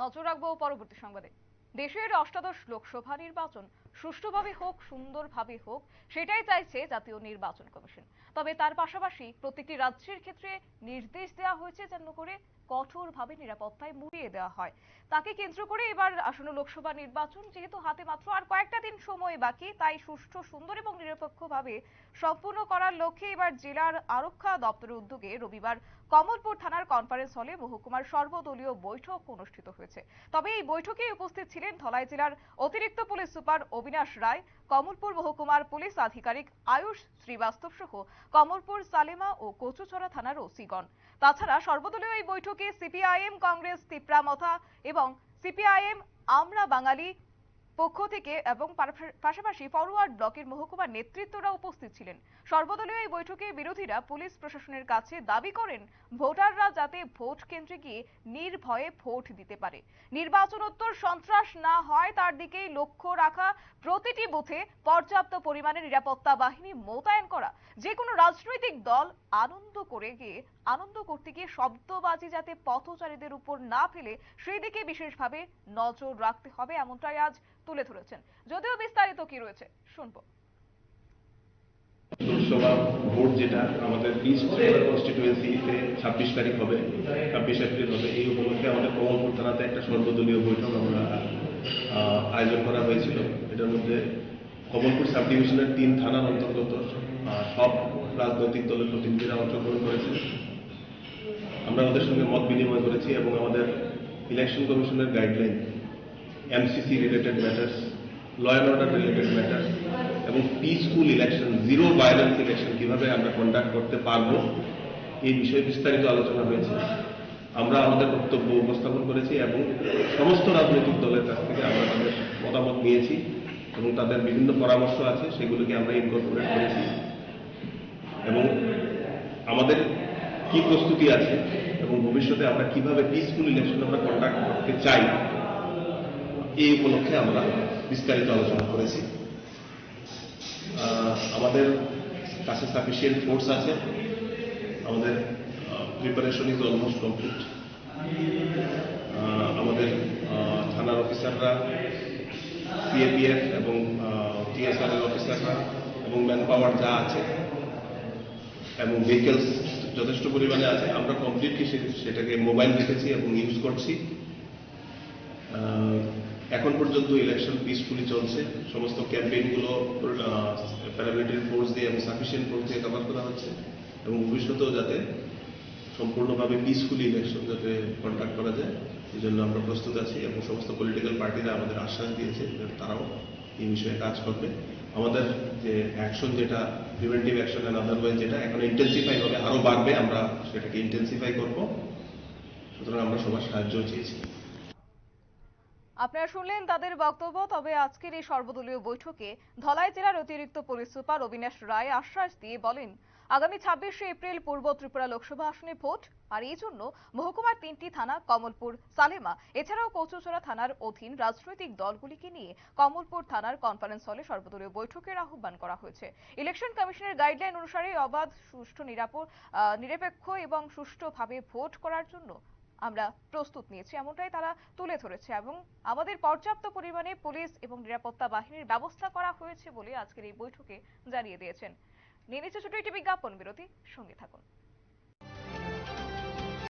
নজর রাখব পরবর্তী সংবাদে। দেশের অষ্টাদশ লোকসভা নির্বাচন সুষ্ঠুভাবে হোক, সুন্দরভাবে হোক, সেটাই চাইছে জাতীয় নির্বাচন কমিশন। তবে তার পাশাপাশি প্রত্যেকটি রাজ্যের ক্ষেত্রে নির্দেশ দেওয়া হয়েছে যেন করে কঠোরভাবে নিরাপত্তায় মুড়িয়ে দেওয়া হয়। তাকে কেন্দ্র করে এবার আসন্ন লোকসভা নির্বাচন যেহেতু হাতে মাত্র আর কয়েকটা দিন সময় বাকি, তাই সুষ্ঠু, সুন্দর এবং নিরপেক্ষভাবে সম্পূর্ণ করার লক্ষ্যে এবার জেলার আরক্ষা দপ্তরের উদ্যোগে রবিবার কমলপুর থানার কনফারেন্স হলে মহকুমার সর্বদলীয় বৈঠক অনুষ্ঠিত হয়েছে। তবে এই বৈঠকে উপস্থিত ছিলেন ধলাই জেলার অতিরিক্ত পুলিশ সুপার অবিনাশ রায়, কমলপুর মহকুমার পুলিশ আধিকারিক আয়ুষ শ্রীবাস্তব সহ কমলপুর সালেমা ও কচুছড়া থানার ওসিগণ। তাছাড়া সর্বদলীয় এই বৈঠকে সিপিআইএম, কংগ্রেস, তিপ্রামথা এবং সিপিআইএম, আমরা বাঙালি পক্ষ থেকে এবং পাশাপাশি ফরওয়ার্ড ব্লকের মহকুমার নেতৃত্বরা উপস্থিত ছিলেন। সর্বদলীয় এই বৈঠকে বিরোধীরা পুলিশ প্রশাসনের কাছে দাবি করেন, ভোটাররা যাতে ভোট কেন্দ্রে গিয়ে নির্ভয়ে ভোট দিতে পারে। নির্বাচনোত্তর সন্ত্রাস না হয় তার দিকেই লক্ষ্য রাখা, প্রতিটি বুথে পর্যাপ্ত পরিমাণে নিরাপত্তা বাহিনী মোতায়েন করা যে কোনো রাজনৈতিক দল আনন্দ করে গিয়ে, আনন্দ করতে গিয়ে শব্দবাজি যাতে পথচারীদের উপর না ফেলে, সেই দিকে বিশেষভাবে নজর রাখতে হবে, এমনটাই আজ তুলে ধরেছেন। যদিও বিস্তারিত কি রয়েছে, শুনব। লোকসভা ভোট যেটা আমাদের ইস্ট ত্রিপুরা কনস্টিটুয়েন্সিতে ছাব্বিশ তারিখ হবে, ছাব্বিশ এপ্রিল হবে, এই উপলক্ষে আমাদের কমলপুর থানাতে একটা সর্বদলীয় বৈঠক আমরা আয়োজন করা হয়েছিল। এটার মধ্যে কমলপুর সাব ডিভিশনের তিন থানার অন্তর্গত সব রাজনৈতিক দলের প্রতিনিধিরা অংশগ্রহণ করেছে। আমরা ওদের সঙ্গে মত বিনিময় করেছি এবং আমাদের ইলেকশন কমিশনের guideline MCC related matters law and order related matters এবং peaceful election zero violence election কীভাবে আমরা কন্ডাক্ট করতে পারব, এই বিষয়ে বিস্তারিত আলোচনা হয়েছে। আমরা আমাদের বক্তব্য উপস্থাপন করেছি এবং সমস্ত রাজনৈতিক দলের কাছ থেকে আমরা তাদের মতামত নিয়েছি এবং তাদের বিভিন্ন পরামর্শ আছে, সেগুলোকে আমরা ইনকর্পোরেট করেছি। এবং আমাদের কি প্রস্তুতি আছে এবং ভবিষ্যতে আমরা কীভাবে পিসফুল ইলেকশন আমরা কন্ডাক্ট করতে চাই এই উপলক্ষে আমরা বিস্তারিত আলোচনা করেছি। আমাদের কাছে সাফিসিয়েন্ট ফোর্স আছে। আমাদের প্রিপারেশন ইজ অলমোস্ট কমপ্লিট আমাদের থানার অফিসাররা সিএপিএফ এবং টিএসআর এর অফিসাররা এবং ম্যান পাওয়ার যা আছে এবং ভেহিকেলস যথেষ্ট পরিমাণে আছে, আমরা কমপ্লিটলি সেটাকে মোবাইল রেখেছি এবং ইউজ করছি। এখন পর্যন্ত ইলেকশন পিসফুলি চলছে। সমস্ত ক্যাম্পেইনগুলো প্যারামিলিটারি ফোর্স দিয়ে এবং সাফিসিয়েন্ট ফোর্স দিয়ে কভার করা হচ্ছে এবং ভবিষ্যতেও যাতে সম্পূর্ণভাবে পিসফুলি ইলেকশন যাতে কন্ডাক্ট করা যায় এই জন্য আমরা প্রস্তুত আছি এবং সমস্ত পলিটিক্যাল পার্টিরা আমাদের আশ্বাস দিয়েছে তারাও এই বিষয়ে কাজ করবে। আমাদের যে অ্যাকশন যেটা প্রিভেন্টিভ অ্যাকশন অ্যান্ড আদারওয়াইজ যেটা, এখন ইন্টেন্সিফাই হবে আরও বাড়বে, আমরা সেটাকে ইন্টেন্সিফাই করব। সুতরাং আমরা সবার সাহায্য চেয়েছি। আপনারা শুনলেন তাদের বক্তব্য, তবে আজকের এই সর্বদলীয় বৈঠকে ধলাই জেলার অতিরিক্ত পুলিশ সুপার অবিনাশ রায় আশ্বাস দিয়ে বলেন, আগামী ছাব্বিশে এপ্রিল পূর্ব ত্রিপুরা লোকসভা আসনে ভোট, আর এই জন্য মহকুমার তিনটি থানা কমলপুর, সালেমা, এছাড়াও কচুচড়া থানার অধীন রাজনৈতিক দলগুলিকে নিয়ে কমলপুর থানার কনফারেন্স হলে সর্বদলীয় বৈঠকের আহ্বান করা হয়েছে। ইলেকশন কমিশনের গাইডলাইন অনুসারে অবাধ, সুষ্ঠু নিরাপদ নিরপেক্ষ এবং সুষ্ঠুভাবে ভোট করার জন্য আমরা প্রস্তুত নিয়েছি, এমনটাই তারা তুলে ধরেছে এবং আমাদের পর্যাপ্ত পরিমাণে পুলিশ এবং নিরাপত্তা বাহিনীর ব্যবস্থা করা হয়েছে বলে আজকের এই বৈঠকে জানিয়ে দিয়েছেন। নিয়ে নিচ্ছে ছোট একটি বিজ্ঞাপন, বিরতি, সঙ্গে থাকুন।